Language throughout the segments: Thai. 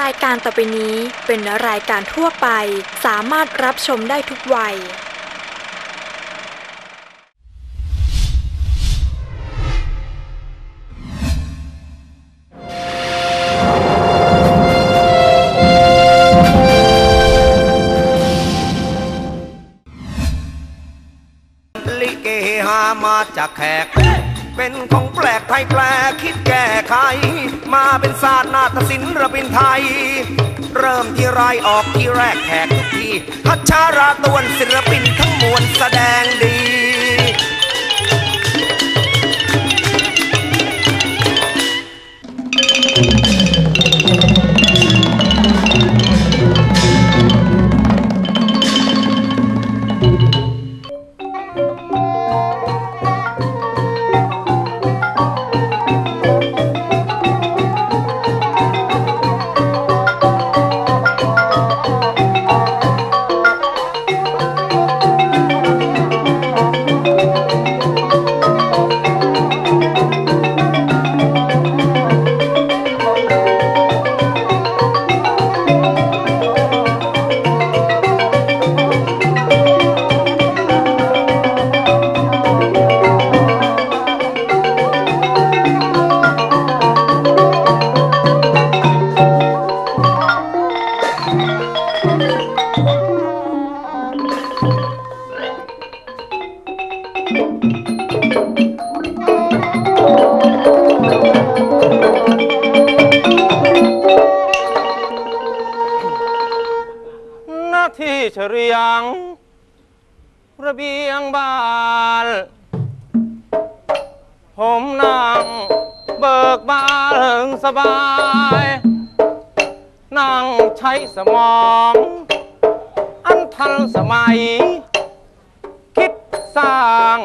รายการต่อไปนี้เป็นรายการทั่วไป สามารถรับชมได้ทุกวัย ลิเกหามาจากแขก เป็นของแปลกไทยแปลกคิดแก้ไข มาเป็นศาสตร์นาฏศิลป์ระบินไทย เริ่มที่ไรออกที่แรกแขกทุกทีพัชาราตวนศิลปินทั้งมวลแสดงดีห กบานสบาย นั่งใช้สมอง อันทันสมัย คิดสร้าง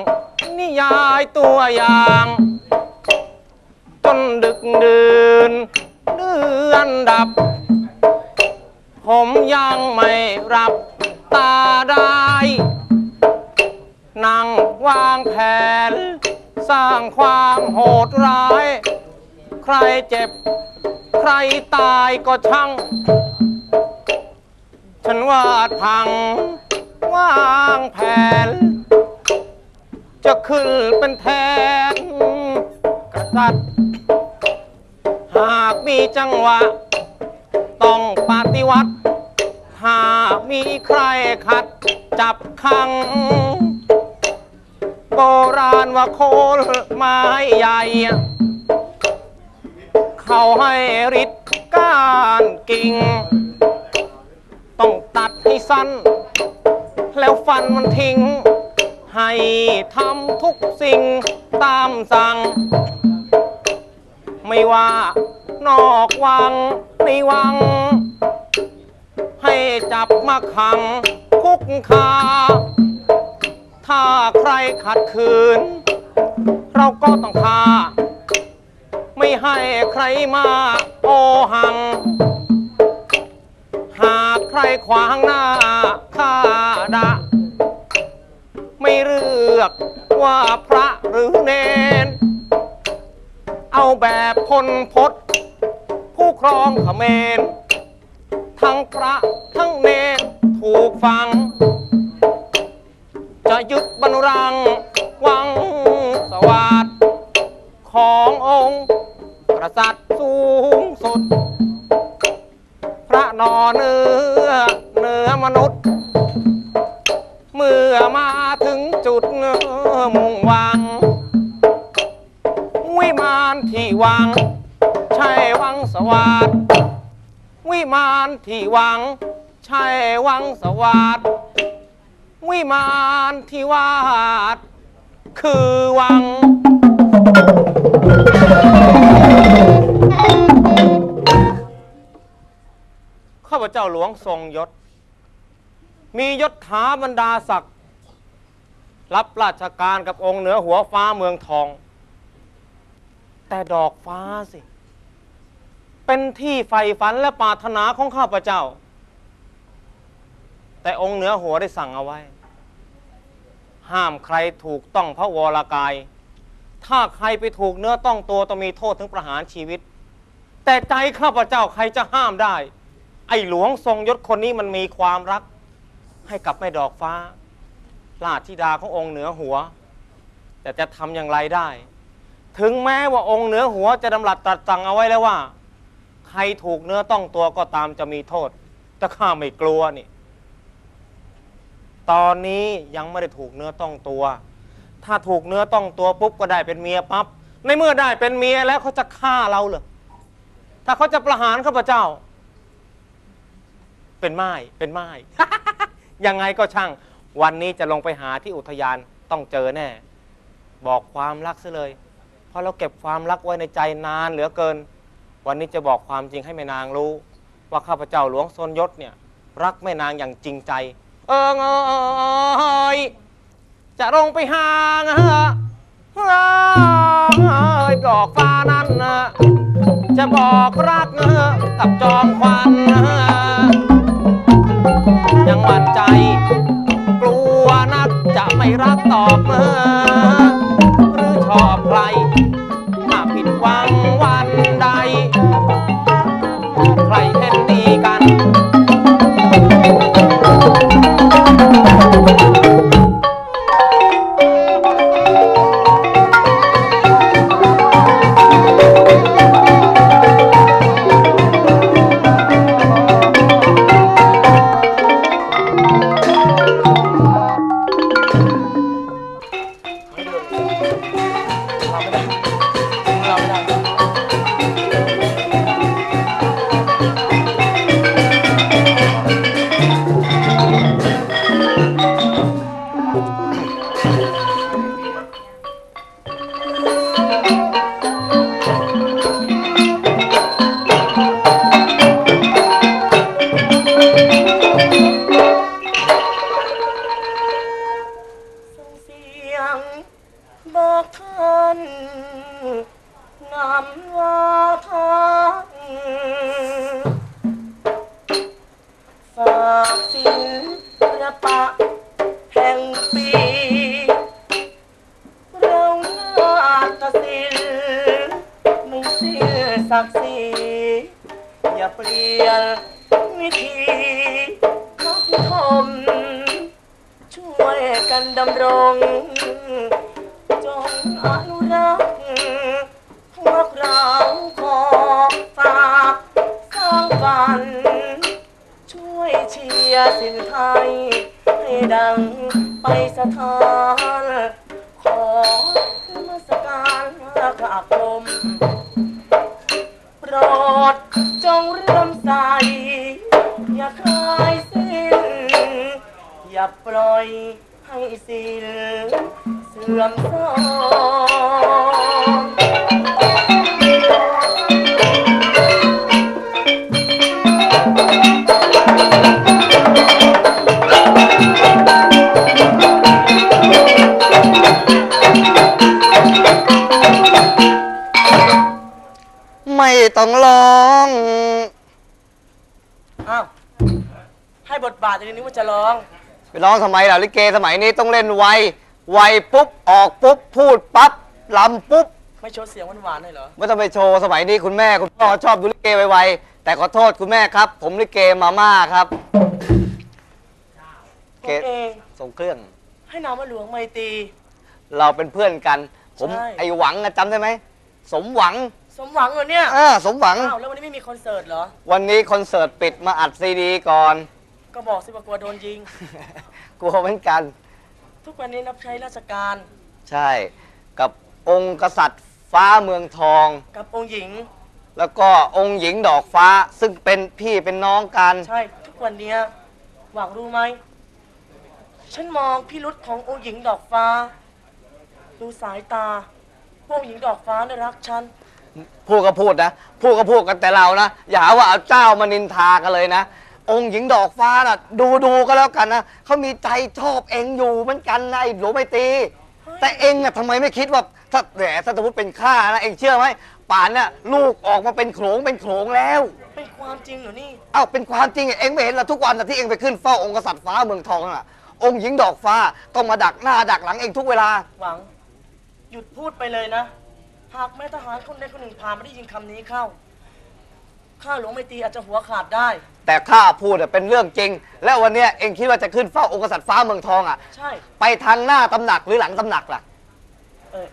นิยายตัวอย่าง จนดึกดื่นเดือนดับ ผมยังไม่รับตาได้ นั่งวางแผน สร้างความโหดร้าย ใครเจ็บ ใครตายก็ช่าง ฉันวาดพังวางแผน จะขึ้นเป็นแทนกษัตริย์หากมีจังหวะ ต้องปฏิวัติถ้ามีใครขัด จับขัง โบราณว่าโคนไม้ใหญ่ เขาให้ริดก้านกิ่ง ต้องตัดให้สั้น แล้วฟันมันทิ้ง ให้ทำทุกสิ่งตามสั่ง ไม่ว่านอกวังในวัง ให้จับมาขังคุกคา ถ้าใครขัดขืน เราก็ต้องฆ่า ไม่ให้ใครมาโอหัง หากใครขวางหน้าข้าดะ ไม่เลือกว่าพระหรือเนน เอาแบบพลพศผู้ครองขเมรทั้งพระทั้งเนรถูกฟัง จะยึดบรรรังวัง ขององค์กษัตริย์สูงสุด พระนอเนื้อเนื้อมนุษย์ เมื่อมาถึงจุดมุ่งหวัง วิมานที่วัง ใช่วังสวัสดวิมานที่วัง ใช่วังสวัสดวิมานที่วาดคือวัง ข้าพเจ้าหลวงทรงยศ มียศถาบรรดาศักดิ์รับราชการกับองค์เหนือหัวฟ้าเมืองทอง แต่ดอกฟ้าสิ เป็นที่ใฝ่ฝันและปรารถนาของข้าพเจ้า แต่องค์เหนือหัวได้สั่งเอาไว้ ห้ามใครถูกต้องพระวรากาย ถ้าใครไปถูกเนื้อต้องตัวต้องมีโทษถึงประหารชีวิต แต่ใจข้าพเจ้าใครจะห้ามได้ ไอ้หลวงทรงยศคนนี้มันมีความรัก ให้กับแม่ดอกฟ้า ราชธิดาขององค์เหนือหัว แต่จะทำอย่างไรได้ ถึงแม้ว่าองค์เหนือหัวจะดำรัสตรัสสั่งเอาไว้แล้วว่า ใครถูกเนื้อต้องตัวก็ตามจะมีโทษ แต่ข้าไม่กลัวนี่ ตอนนี้ยังไม่ได้ถูกเนื้อต้องตัว ถ้าถูกเนื้อต้องตัวปุ๊บก็ได้เป็นเมียปั๊บในเมื่อได้เป็นเมียแล้วเขาจะฆ่าเราเหรอถ้าเขาจะประหารข้าพเจ้า เป็นไม้เป็นไม้ ยังไงก็ช่าง วันนี้จะลงไปหาที่อุทยานต้องเจอแน่ บอกความรักซะเลย เพราะเราเก็บความรักไว้ในใจนานเหลือเกิน วันนี้จะบอกความจริงให้แม่นางรู้ ว่าข้าพเจ้าหลวงซนยศเนี่ย รักแม่นางอย่างจริงใจ เออเอยจะลงไปหางเออเอยดอกฟ้านั้นนะจะบอกรักกับจอมควัน ไม่รักตอบเออหรือชอบใครมาผิดหวังวันใด ใครเห็นดี ง บอกท่านนำว่าพักฝากศิลปะแห่งปีเรานาฏศิลป์ไม่เสียศักดิ์ศรีอย่าเปลี่ยนวิธีนักทมช่วยกันดำรง อนุรักษ์พวกเราขอฝากสร้างฝัน ช่วยเชียร์สินไทย ให้ดังไปสถาน ขอนมาสการกราบลมโปรดจงเริ่มใส อย่าคลายสิ้น อย่าปล่อยให้สิ้นเสื่อมโทรม ต้องร้อง อ้าว ให้บทบาทอย่างนี้ว่าจะร้อง ไปร้องทำไมล่ะลิเกสมัยนี้ต้องเล่นไว ไวปุ๊บ ออกปุ๊บ พูดปั๊บลำปุ๊บ ไม่โชว์เสียงหวานๆเลยเหรอ ไม่ต้องไปโชว์สมัยนี้คุณแม่คุณพ่อชอบดูลิเกไวๆแต่ขอโทษคุณแม่ครับ ผมลิเกมาม่าครับผมเอง ส่งเครื่อง ให้นามว่าหลวงไมตรี เราเป็นเพื่อนกัน ผมใช่ ไอหวังอะจำได้ไหม สมหวัง สมหวังเหรอเนี่ยอ่าสมหวัง อ้าวแล้ววันนี้ไม่มีคอนเสิร์ตเหรอ วันนี้คอนเสิร์ตปิดมาอัดซีดีก่อน ก็บอกสิว่ากลัวโดนยิง กลัวเหมือนกัน ทุกวันนี้รับใช้ราชการใช่ กับองค์กษัตริย์ฟ้าเมืองทอง กับองค์หญิง แล้วก็องค์หญิงดอกฟ้าซึ่งเป็นพี่เป็นน้องกัน ใช่ ทุกวันเนี้ยหวังรู้ไหม ฉันมองพิรุษขององค์หญิงดอกฟ้า ดูสายตาพวกองค์หญิงดอกฟ้าเนี่ยรักฉัน พูดก็พูดนะ พูดก็พูดกันแต่เรานะ อย่าหาว่าเอาเจ้ามานินทากันเลยนะ องค์หญิงดอกฟ้าน่ะ ดูดูก็แล้วกันนะเขามีใจชอบเองอยู่เหมือนกันนะไอ้หลวงไม่ตรีแต่เองอะทำไมไม่คิดว่าถ้าแหมถ้าสมมติเป็นข้านะเองเชื่อไหมป่านเนี่ยลูกออกมาเป็นโขลงเป็นโขลงแล้ว เป็นความจริงเหรอนี่ เอ้าเป็นความจริงอะเองไม่เห็นเหรอทุกวันน่ะที่เองไปขึ้นเฝ้าองค์กษัตริย์ฟ้าเมืองทองน่ะ องค์หญิงดอกฟ้าต้องมาดักหน้าดักหลังเองทุกเวลา หวัง หยุดพูดไปเลยนะ หากแม่ทหารคนใดคนหนึ่งผ่านมาได้ยินคำนี้เข้า ข้าหลวงไม่ตีอาจจะหัวขาดได้ แต่ข้าพูดอะเป็นเรื่องจริง แล้ววันเนี้ยเองคิดว่าจะขึ้นเฝ้าองค์กษัตริย์ฟ้าเมืองทองอะ ใช่ ไปทางหน้าตำหนักหรือหลังตำหนักล่ะ เออ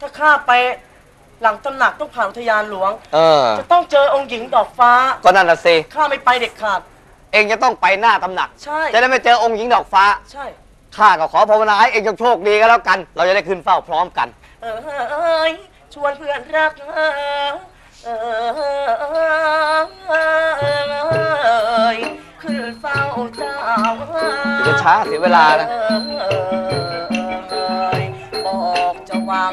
ถ้าข้าไปหลังตำหนักต้องผ่านอุทยานหลวง เออ จะต้องเจอองค์หญิงดอกฟ้า ก็นั่นน่ะสิ ข้าไม่ไปเด็ดขาด เองจะต้องไปหน้าตำหนัก ใช่ จะได้ไม่เจอองค์หญิงดอกฟ้า ใช่ ข้าก็ขอภาวนาให้เองจงโชคดีก็แล้วกัน เราจะได้ขึ้นเฝ้าพร้อมกันเออเอ้ ยชวนเพื่อนรักเออเออขึ้นเฝ้าเจ้าเดี๋ยวช้าเสียเวลานะเอยบอกจะหวัง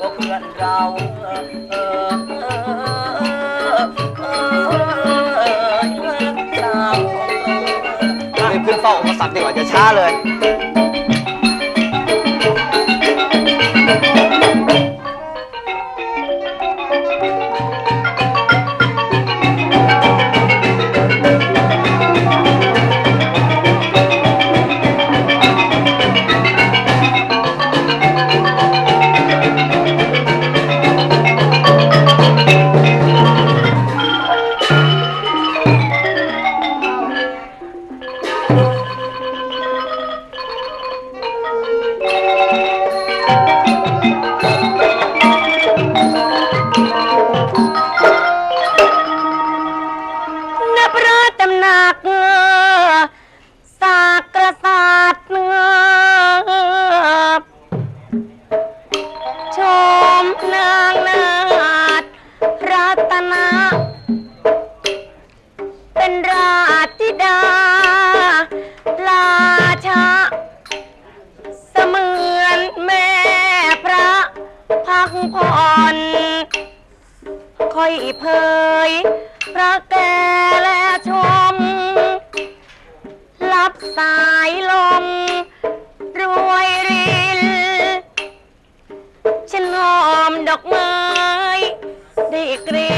ว่าเพื่อนเราเออเออเออเจ้าของเรารีบขึ้นเฝ้าองค์กษัตริย์ดีกว่าจะช้าเลยำหนักสากกษัตริย์ชมนางนาฏรัตนะเป็นราชธิดาราชา เสมือนแม่พระพักผ่อนค่อยเผยพระแก่และชม รับสายลม รวยรินฉันหอมดอกไม้ได้กลิ่น น